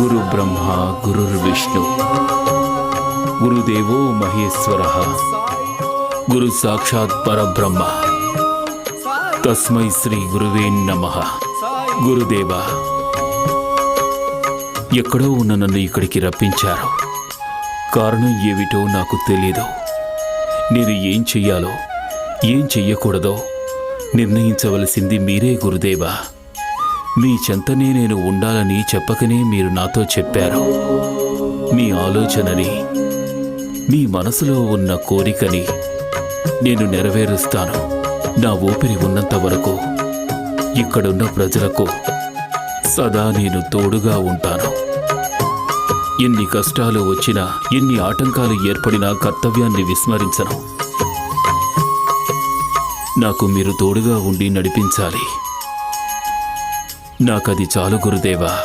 గురు బ్రహ్మ గురుర్విష్ణు గురుదేవో మహేశ్వర. గురు సాక్షాత్ పరబ్రహ్మ. తస్మై శ్రీ గురువే నమ. గురుదేవ ఎక్కడో ఉన్న నన్ను ఇక్కడికి రప్పించారు. కారణం ఏమిటో నాకు తెలియదు నేను ఏం చెయ్యాలో ఏం చెయ్యకూడదో నిర్ణయించవలసింది మీరే గురుదేవా. మీ చెంతనే నేను ఉండాలని చెప్పకనే మీరు నాతో చెప్పారు. మీ ఆలోచనని మీ మనసులో ఉన్న కోరికని నేను నెరవేరుస్తాను. నా ఊపిరి ఉన్నంత వరకు ఇక్కడున్న ప్రజలకు సదా నేను తోడుగా ఉంటాను. ఎన్ని కష్టాలు వచ్చినా ఎన్ని ఆటంకాలు ఏర్పడినా కర్తవ్యాన్ని విస్మరించను. నాకు మీరు తోడుగా ఉండి నడిపించాలి. నాకది చాలు గురుదేవా.